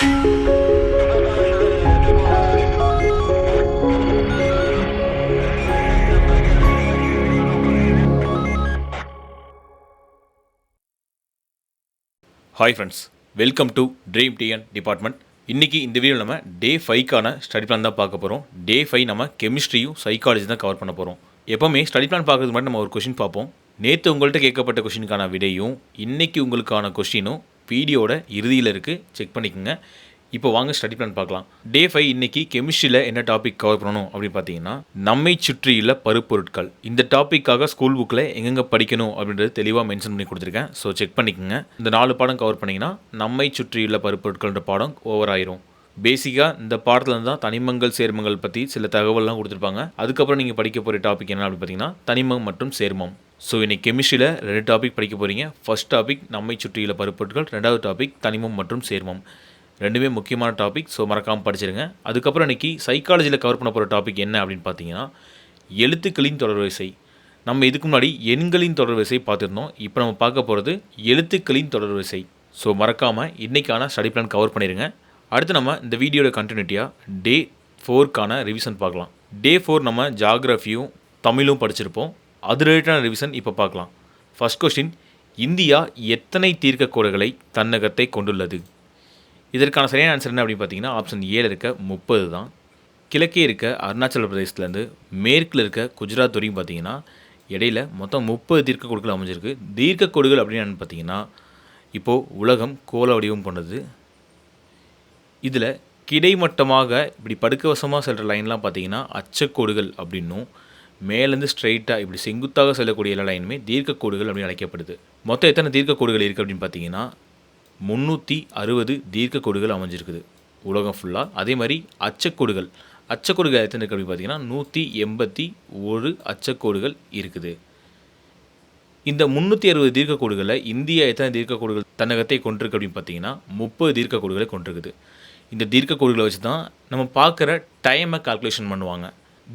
Hi friends welcome to dream TN department இன்றைக்கி இந்த video நம்ம டே ஃபைவ்க்கான ஸ்டடி பிளான் தான் பார்க்க போகிறோம் டே ஃபைவ் நம்ம கெமிஸ்ட்ரியும் சைக்காலஜி தான் கவர் பண்ண போகிறோம் எப்போவுமே ஸ்டடி பிளான் பார்க்குறது மட்டும் நம்ம ஒரு கொஷின் பார்ப்போம். நேற்று உங்கள்கிட்ட கேட்கப்பட்ட கொஷினுக்கான விடையும் இன்றைக்கி உங்களுக்கான கொஷினும் வீடியோட இறுதியில் இருக்குது செக் பண்ணிக்கோங்க. இப்போ வாங்க ஸ்டடி பிளான் பார்க்கலாம். டே ஃபைவ் இன்னைக்கு கெமிஸ்ட்ரியில் என்ன டாபிக் கவர் பண்ணணும் அப்படின்னு பார்த்தீங்கன்னா நம்மை சுற்றியுள்ள பருப்பொருட்கள். இந்த டாப்பிக்காக ஸ்கூல் புக்கில் எங்கெங்கே படிக்கணும் அப்படின்றது தெளிவாக மென்ஷன் பண்ணி கொடுத்துருக்கேன். ஸோ செக் பண்ணிக்கோங்க. இந்த நாலு பாடம் கவர் பண்ணிங்கன்னா நம்மை சுற்றியுள்ள பருப்பொருட்கள்ன்ற பாடம் ஓவர் ஆயிரும். பேசிக்காக இந்த பாடத்தில் தான் தனிமங்கள் சேர்மங்கள் பற்றி சில தகவல்லாம் கொடுத்துருப்பாங்க. அதுக்கப்புறம் நீங்கள் படிக்க போகிற டாபிக் என்ன அப்படின்னு பார்த்தீங்கன்னா தனிமம் மற்றும் சேர்மம். ஸோ இன்னைக்கு கெமிஸ்ட்ரியில் ரெண்டு டாபிக் படிக்க போகிறீங்க ஃபர்ஸ்ட் டாபிக் நம்மை சுற்றியுள்ள பருப்பொருட்கள். ரெண்டாவது டாபிக் தனிமம் மற்றும் சேர்மம். ரெண்டுமே முக்கியமான டாபிக் ஸோ மறக்காமல் படிச்சிருங்க. அதுக்கப்புறம் இன்னைக்கு சைக்காலஜியில் கவர் பண்ண போகிற டாபிக் என்ன அப்படின்னு பார்த்தீங்கன்னா எழுத்துக்களின் தொடர்வரிசை நம்ம இதுக்கு முன்னாடி எண்களின் தொடர்வரிசை பார்த்துருந்தோம். இப்போ நம்ம பார்க்க போகிறது எழுத்துக்களின் தொடர்வரிசை ஸோ மறக்காமல் இன்றைக்கான ஸ்டடி பிளான் கவர் பண்ணிடுங்க அடுத்து நம்ம இந்த வீடியோட கண்டினியூட்டியாக டே ஃபோர்க்கான ரிவிஷன் பார்க்கலாம். டே ஃபோர் நம்ம ஜாகிரஃபியும் தமிழும் படிச்சிருப்போம். அது ரிலேட்டடான ரிவிஷன் இப்போ பார்க்கலாம். ஃபஸ்ட் கொஸ்டின் இந்தியா எத்தனை தீர்க்கக்கோடுகளை தன்னகத்தை கொண்டுள்ளது? இதற்கான சரியான ஆன்சர் என்ன அப்படின்னு பார்த்தீங்கன்னா ஆப்ஷன் ஏழு இருக்க முப்பது தான். கிழக்கே இருக்க அருணாச்சல பிரதேசத்துலேருந்து மேற்கில் இருக்க குஜராத் வரையும் பார்த்தீங்கன்னா இடையில மொத்தம் முப்பது தீர்க்கக்கோடுகள் அமைஞ்சிருக்கு. தீர்க்கக்கோடுகள் அப்படின்னு என்னன்னு பார்த்தீங்கன்னா இப்போது உலகம் கோல வடிவம் கொண்டது. இதில் கிடைமட்டமாக இப்படி படுக்கவசமாக செல்கிற லைன்லாம் பார்த்தீங்கன்னா அச்சக்கோடுகள் அப்படின்னும் மேலேருந்து ஸ்ட்ரைட்டாக இப்படி செங்குத்தாக செல்லக்கூடிய எல்லா லைனுமே தீர்க்கக்கோடுகள் அப்படின்னு அழைக்கப்படுது. மொத்தம் எத்தனை தீர்க்கக்கோடுகள் இருக்குது அப்படின்னு பார்த்தீங்கன்னா முந்நூற்றி அறுபது தீர்க்கக்கோடுகள் அமைஞ்சிருக்குது. உலகம் ஃபுல்லாக அதே மாதிரி அச்சக்கோடுகள். அச்சக்கோடுகள் எத்தனை இருக்குது அப்படின்னு பார்த்தீங்கன்னா நூற்றி எண்பத்தி ஒரு அச்சக்கோடுகள் இருக்குது. இந்த முந்நூற்றி அறுபது தீர்க்கக்கோடுகளில் இந்தியா எத்தனை தீர்க்கக்கோடுகள் தன்னகத்தை கொண்டிருக்கு அப்படின்னு பார்த்தீங்கன்னா முப்பது தீர்க்கக்கோடுகளை கொண்டிருக்குது. இந்த தீர்க்கக்கோடுகளை வச்சு தான் நம்ம பார்க்குற டைமை கால்குலேஷன் பண்ணுவாங்க.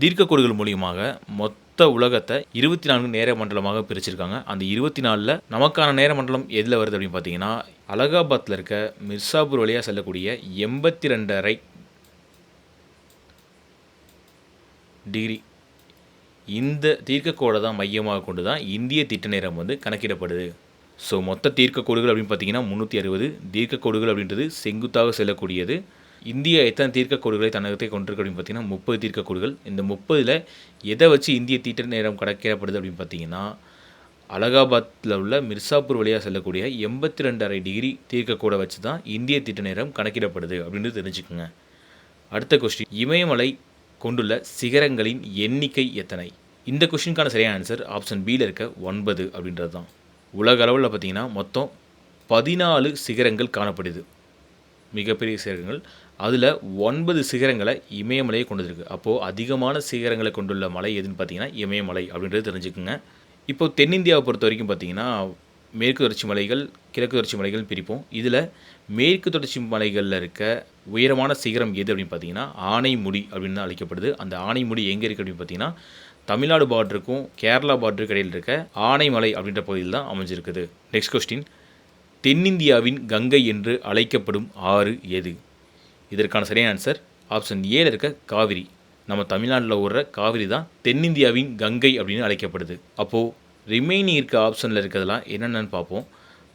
தீர்க்கக்கோடுகள் மூலியமாக மொத்த உலகத்தை இருபத்தி நான்கு நேர மண்டலமாக பிரிச்சிருக்காங்க. அந்த இருபத்தி நாலில் நமக்கான நேர மண்டலம் எதில் வருது அப்படின்னு பார்த்தீங்கன்னா அலகாபாத்தில் இருக்க மிர்சாபூர் வழியாக செல்லக்கூடிய எண்பத்தி ரெண்டரை டிகிரி. இந்த தீர்க்கக்கோடை தான் மையமாக கொண்டு தான் இந்திய திட்ட நேரம் வந்து கணக்கிடப்படுது. ஸோ மொத்த தீர்க்கக்கோடுகள் அப்படின்னு பார்த்தீங்கன்னா முந்நூற்றி அறுபது. தீர்க்கக்கோடுகள் அப்படின்றது செங்குத்தாக செல்லக்கூடியது. இந்தியா எத்தனை தீர்க்கக்கோடுகளை தன்னகத்தை கொண்டிருக்கு அப்படின்னு பார்த்தீங்கன்னா முப்பது தீர்க்கக்கோடுகள். இந்த முப்பதில் எதை வச்சு இந்திய தீட்ட நேரம் கணக்கிடப்படுது அப்படின்னு பார்த்தீங்கன்னா அலகாபாத்தில் உள்ள மிர்சாப்பூர் வழியாக செல்லக்கூடிய எண்பத்தி ரெண்டு அரை டிகிரி தீர்க்கக்கோடை வச்சு தான் இந்திய திட்ட நேரம் கணக்கிடப்படுது அப்படின்னு தெரிஞ்சுக்கோங்க. அடுத்த கொஸ்டின் இமயமலை கொண்டுள்ள சிகரங்களின் எண்ணிக்கை எத்தனை? இந்த கொஸ்டினுக்கான சரியான ஆன்சர் ஆப்ஷன் பியில் இருக்க ஒன்பது அப்படின்றது தான். உலக அளவில் பார்த்தீங்கன்னா மொத்தம் பதினாலு சிகரங்கள் காணப்படுது. மிகப்பெரிய சிகரங்கள். அதில் ஒன்பது சிகரங்களை இமயமலையை கொண்டுருக்கு. அப்போது அதிகமான சிகரங்களை கொண்டுள்ள மலை எதுன்னு பார்த்தீங்கன்னா இமயமலை அப்படின்றது தெரிஞ்சுக்குங்க. இப்போ தென்னிந்தியாவை பொறுத்த வரைக்கும் பார்த்தீங்கன்னா மேற்கு தொடர்ச்சி மலைகள் கிழக்கு தொடர்ச்சி மலைகள் பிரிப்போம். இதில் மேற்கு தொடர்ச்சி மலைகளில் இருக்க உயரமான சிகரம் எது அப்படின்னு பார்த்தீங்கன்னா ஆனைமுடி அப்படின்னு அழைக்கப்படுது. அந்த ஆனைமுடி எங்கே இருக்குது அப்படின்னு பார்த்தீங்கன்னா தமிழ்நாடு பார்டருக்கும் கேரளா பார்டருக்கு இடையில் இருக்க ஆனைமலை அப்படின்ற பகுதியில் தான் அமைஞ்சிருக்குது. நெக்ஸ்ட் கொஸ்டின் தென்னிந்தியாவின் கங்கை என்று அழைக்கப்படும் ஆறு எது? இதற்கான சரியான ஆன்சர் ஆப்ஷன் ஏல இருக்க காவிரி. நம்ம தமிழ்நாட்டில் ஓடுற காவிரி தான் தென்னிந்தியாவின் கங்கை அப்படின்னு அழைக்கப்படுது. அப்போது ரிமைனிங் இருக்க ஆப்ஷனில் இருக்கிறதெல்லாம் என்னென்னு பார்ப்போம்.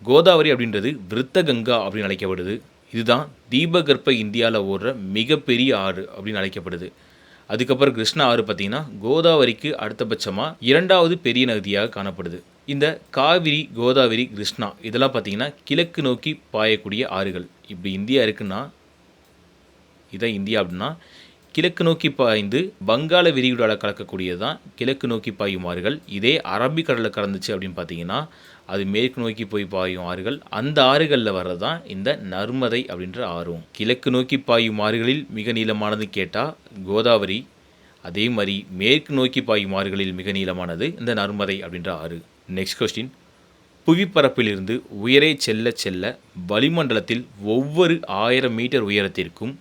கோதாவரி அப்படின்றது விருத்த கங்கா அப்படின்னு அழைக்கப்படுது. இதுதான் தீபகற்ப இந்தியாவில் ஓடுற மிகப்பெரிய ஆறு அப்படின்னு அழைக்கப்படுது. அதுக்கப்புறம் கிருஷ்ணா ஆறு பார்த்தீங்கன்னா கோதாவரிக்கு அடுத்தபட்சமாக இரண்டாவது பெரிய நதியாக காணப்படுது. இந்த காவிரி கோதாவரி கிருஷ்ணா இதெல்லாம் பார்த்தீங்கன்னா கிழக்கு நோக்கி பாயக்கூடிய ஆறுகள். இப்படி இந்தியா இருக்குன்னா இதான் இந்தியா அப்படின்னா கிழக்கு நோக்கி பாய்ந்து வங்காள விரிகுடாவில் கலக்கக்கூடியது தான் கிழக்கு நோக்கி பாயும் ஆறுகள். இதே அரபிக்கடலில் கலந்துச்சு அப்படின்னு பார்த்தீங்கன்னா அது மேற்கு நோக்கி போய் பாயும் ஆறுகள். அந்த ஆறுகளில் வர்றது தான் இந்த நர்மதை அப்படின்ற ஆறும். கிழக்கு நோக்கி பாயும் ஆறுகளில் மிக நீளமானது கேட்டால் கோதாவரி அதே மாதிரி மேற்கு நோக்கி பாயும் ஆறுகளில் மிக நீளமானது இந்த நர்மதை அப்படின்ற ஆறு. நெக்ஸ்ட் கொஸ்டின் புவிப்பரப்பிலிருந்து உயரே செல்ல செல்ல வளிமண்டலத்தில் ஒவ்வொரு ஆயிரம் மீட்டர் உயரத்திற்கும்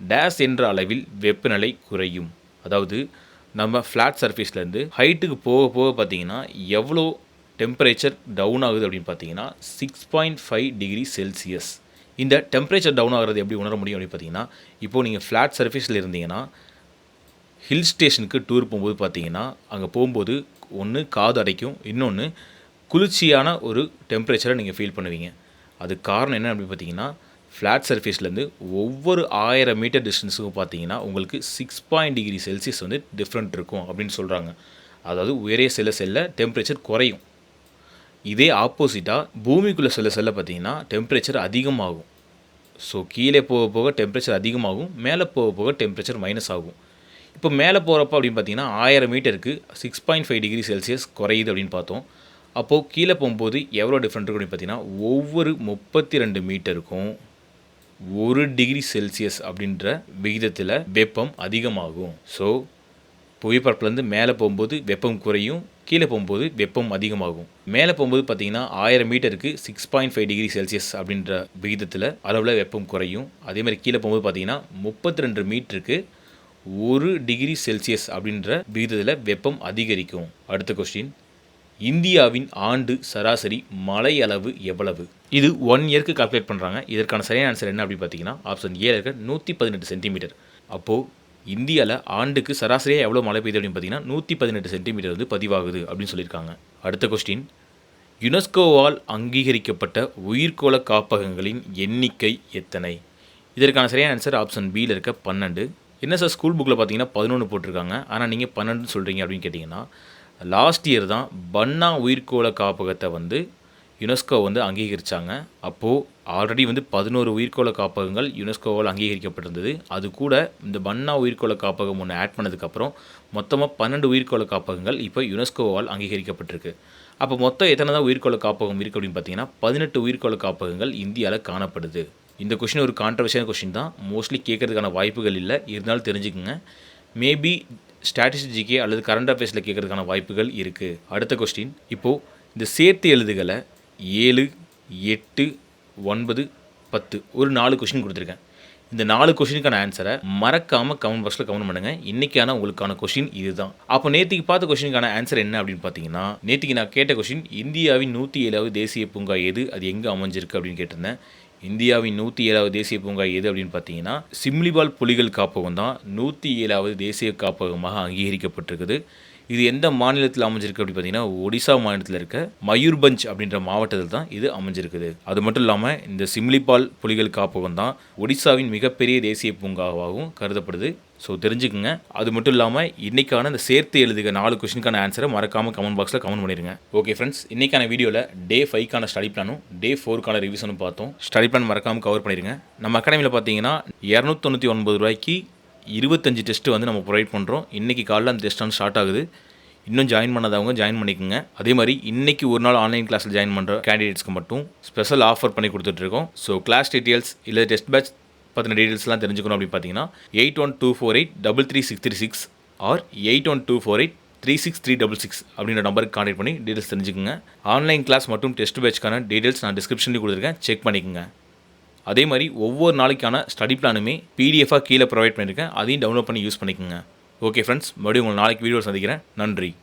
டேஸ் என்ற அளவில் வெப்பநிலை குறையும். அதாவது நம்ம ஃப்ளாட் சர்ஃபேஸ்லேருந்து ஹைட்டுக்கு போக போக பார்த்தீங்கன்னா எவ்வளோ டெம்பரேச்சர் டவுன் ஆகுது அப்படின்னு பார்த்தீங்கன்னா six point five degree Celsius இந்த டெம்பரேச்சர் டவுன் ஆகிறது எப்படி உணர முடியும் அப்படின்னு பார்த்தீங்கன்னா இப்போது நீங்கள் ஃப்ளாட் சர்ஃபேஸில் இருந்தீங்கன்னா ஹில் ஸ்டேஷனுக்கு டூர் போகும்போது பார்த்தீங்கன்னா அங்கே போகும்போது ஒன்று காது அடைக்கும் இன்னொன்று குளிர்ச்சியான ஒரு டெம்பரேச்சரை நீங்கள் ஃபீல் பண்ணுவீங்க. அது காரணம் என்ன அப்படின்னு பார்த்தீங்கன்னா ஃப்ளாட் சர்ஃபேஸ்லேருந்து ஒவ்வொரு ஆயிரம் மீட்டர் டிஸ்டன்ஸுக்கும் பார்த்தீங்கன்னா உங்களுக்கு சிக்ஸ் பாயிண்ட் டிகிரி செல்சியஸ் வந்து டிஃப்ரெண்ட் இருக்கும் அப்படின்னு சொல்கிறாங்க அதாவது உயரே செல்ல செல்ல டெம்பரேச்சர் குறையும். இதே ஆப்போசிட்டாக பூமிக்குள்ளே செல்ல செல்ல பார்த்தீங்கன்னா டெம்பரேச்சர் அதிகமாகும். ஸோ கீழே போக போக டெம்பரேச்சர் அதிகமாகும் மேலே போக போக டெம்பரேச்சர் மைனஸ் ஆகும். இப்போ மேலே போகிறப்ப அப்படின்னு பார்த்தீங்கன்னா ஆயிரம் மீட்டருக்கு six point five degree Celsius குறையுது அப்படின்னு பார்த்தோம். அப்போது கீழே போகும்போது எவ்வளோ டிஃப்ரெண்ட் இருக்கும் அப்படின்னு பார்த்தீங்கன்னா ஒவ்வொரு முப்பத்தி ரெண்டு மீட்டருக்கும் ஒரு டிகிரி செல்சியஸ் அப்படின்ற விகிதத்தில் வெப்பம் அதிகமாகும். ஸோ புவிப்பரப்புலேருந்து மேலே போகும்போது வெப்பம் குறையும் கீழே போகும்போது வெப்பம் அதிகமாகும். மேலே போகும்போது பார்த்தீங்கன்னா ஆயிரம் மீட்டருக்கு six point five degree Celsius அப்படின்ற விகிதத்தில் அளவில் வெப்பம் குறையும். அதே மாதிரி கீழே போகும்போது பார்த்தீங்கன்னா முப்பத்தி ரெண்டு மீட்டருக்கு ஒரு டிகிரி செல்சியஸ் அப்படின்ற விகிதத்தில் வெப்பம் அதிகரிக்கும். அடுத்த கொஸ்டின் இந்தியாவின் ஆண்டு சராசரி மழை அளவு எவ்வளவு? இது ஒன் இயர்க்கு கால்குலேட் பண்ணுறாங்க இதற்கான சரியான ஆன்சர் என்ன அப்படின்னு பார்த்தீங்கன்னா ஆப்ஷன் ஏ இருக்க நூற்றி பதினெட்டு சென்டிமீட்டர் அப்போது இந்தியாவில் ஆண்டுக்கு சராசரியாக எவ்வளோ மழை பெய்யுது அப்படின்னு பார்த்தீங்கன்னா நூற்றி பதினெட்டு சென்டிமீட்டர் வந்து பதிவாகுது அப்படின்னு சொல்லியிருக்காங்க. அடுத்த கொஸ்டின் யுனெஸ்கோவால் அங்கீகரிக்கப்பட்ட உயிர்கோள காப்பகங்களின் எண்ணிக்கை எத்தனை? இதற்கான சரியான ஆன்சர் ஆப்ஷன் பியில் இருக்க பன்னெண்டு. என்ன சார் ஸ்கூல் புக்கில் பார்த்தீங்கன்னா பதினொன்று போட்டிருக்காங்க. ஆனால் நீங்கள் பன்னெண்டுன்னு சொல்கிறீங்க அப்படின்னு கேட்டிங்கன்னா லாஸ்ட் இயர் தான் பன்னா உயிர்கோள காப்பகத்தை வந்து யுனெஸ்கோ வந்து அங்கீகரித்தாங்க அப்போது ஆல்ரெடி வந்து பதினோரு உயிர்கோள காப்பகங்கள் யுனெஸ்கோவால் அங்கீகரிக்கப்பட்டிருந்தது. அது கூட இந்த பன்னா உயிர்கோள காப்பகம் ஒன்று ஆட் பண்ணதுக்கப்புறம் மொத்தமாக பன்னெண்டு உயிர்கோள காப்பகங்கள் இப்போ யுனெஸ்கோவால் அங்கீகரிக்கப்பட்டிருக்கு. அப்போ மொத்தம் எத்தனை தான் உயிர்கோள காப்பகம் இருக்குது அப்படின்னு பார்த்தீங்கன்னா பதினெட்டு உயிர்கோள காப்பகங்கள் இந்தியாவில் காணப்படுது. இந்த கொஷின் ஒரு கான்ட்ரவர்ஷியான கொஷின் தான். மோஸ்ட்லி கேட்கறதுக்கான வாய்ப்புகள் இல்லை. இருந்தாலும் தெரிஞ்சுக்குங்க. மேபி ஸ்டாட்டிஸ்டிக்கே அல்லது கரண்ட் அஃபேர்ஸில் கேட்கறதுக்கான வாய்ப்புகள் இருக்குது அடுத்த கொஸ்டின் இப்போது இந்த சேர்த்து எழுதுகளை ஏழு எட்டு ஒன்பது பத்து. ஒரு நாலு கொஷின் கொடுத்துருக்கேன். இந்த நாலு கொஷினுக்கான ஆன்சரை மறக்காமல் கமெண்ட் பாக்ஸில் கமெண்ட் பண்ணுங்கள் இன்றைக்கான உங்களுக்கான கொஷின் இதுதான். அப்போ நேற்றுக்கு பார்த்த கொஷினுக்கான ஆன்சர் என்ன அப்படின்னு பார்த்தீங்கன்னா நேற்றுக்கு நான் கேட்ட கொஷின் இந்தியாவின் நூற்றி ஏழாவது தேசிய பூங்கா எது? அது எங்கே அமைஞ்சிருக்கு அப்படின்னு கேட்டிருந்தேன். இந்தியாவின் நூற்றி ஏழாவது தேசிய பூங்கா எது அப்படின்னு பார்த்தீங்கன்னா சிம்லிபால் புலிகள் காப்பகம் தான் நூற்றி ஏழாவது தேசிய காப்பகமாக அங்கீகரிக்கப்பட்டிருக்குது. இது எந்த மாநிலத்தில் அமைஞ்சிருக்கு அப்படின்னு பார்த்தீங்கன்னா ஒடிசா மாநிலத்தில் இருக்க மயூர்பஞ்ச் அப்படின்ற மாவட்டத்தில் தான் இது அமைஞ்சிருக்குது. அது மட்டும் இல்லாமல் இந்த சிம்லிபால் புலிகள் காப்பகம் தான் ஒடிசாவின் மிகப்பெரிய தேசிய பூங்காவாகவும் கருதப்படுது. ஸோ தெரிஞ்சுக்குங்க. அது மட்டும் இல்லாமல் இன்றைக்கான இந்த சேர்த்து எழுதுக நாலு கொஷினுக்கான ஆன்சரை மறக்காமல் கமெண்ட் பாக்ஸில் கமெண்ட் பண்ணிடுங்க. ஓகே ஃப்ரெண்ட்ஸ் இன்றைக்கான வீடியோவில் டே ஃபைவ்க்கான ஸ்டடி பிளானும் டே ஃபோருக்கான ரிவிஷனும் பார்த்தோம். ஸ்டடி பிளான் மறக்காமல் கவர் பண்ணிடுங்க. நம்ம அகாடமியில் பார்த்தீங்கன்னா இரநூத்தொண்ணூற்றி ஒன்பது ரூபாய்க்கு இருபத்தஞ்சி டெஸ்ட்டு வந்து நம்ம ப்ரொவைட் பண்ணுறோம் இன்றைக்கி காலையில் அந்த டெஸ்ட் வந்து ஸ்டார்ட் ஆகுது. இன்னும் ஜாயின் பண்ணாதவங்க ஜாயின் பண்ணிக்கோங்க. அதே மாதிரி இன்றைக்கி ஒரு நாள் ஆன்லைன் கிளாஸில் ஜாயின் பண்ணுற கேண்டிடேட்ஸ்க்கு மட்டும் ஸ்பெஷல் ஆஃபர் பண்ணி கொடுத்துட்ருக்கோம் ஸோ கிளாஸ் டீட்டெயில்ஸ் இல்லை டெஸ்ட் பேட்ச் பற்றின டீட்டெயில்ஸ்லாம் தெரிஞ்சுக்கணும் அப்படின்னு பார்த்தீங்கன்னா eight one two four eight double three six three six or eight one two four eight three six three double six அப்படின்ற நம்பருக்கு கான்டெக்ட் பண்ணி டீட்டெயில்ஸ் தெரிஞ்சுக்கோங்க. ஆன்லைன் கிளாஸ் மற்றும் டெஸ்ட் பேட்ச்க்கான டீட்டெயில்ஸ் நான் டிஸ்கிரிப்ஷன்லேயும் கொடுத்துருக்கேன். செக் பண்ணிக்கோங்க. அதே மாதிரி ஒவ்வொரு நாளைக்கான ஸ்டடி பிளானுமே பிடிஎஃபாக கீழே ப்ரொவைட் பண்ணியிருக்கேன். அதையும் டவுன்லோட் பண்ணி யூஸ் பண்ணிக்கோங்க. ஓகே ஃப்ரெண்ட்ஸ் மறுபடியும் உங்களை நாளைக்கு வீடியோ சந்திக்கிறேன். நன்றி.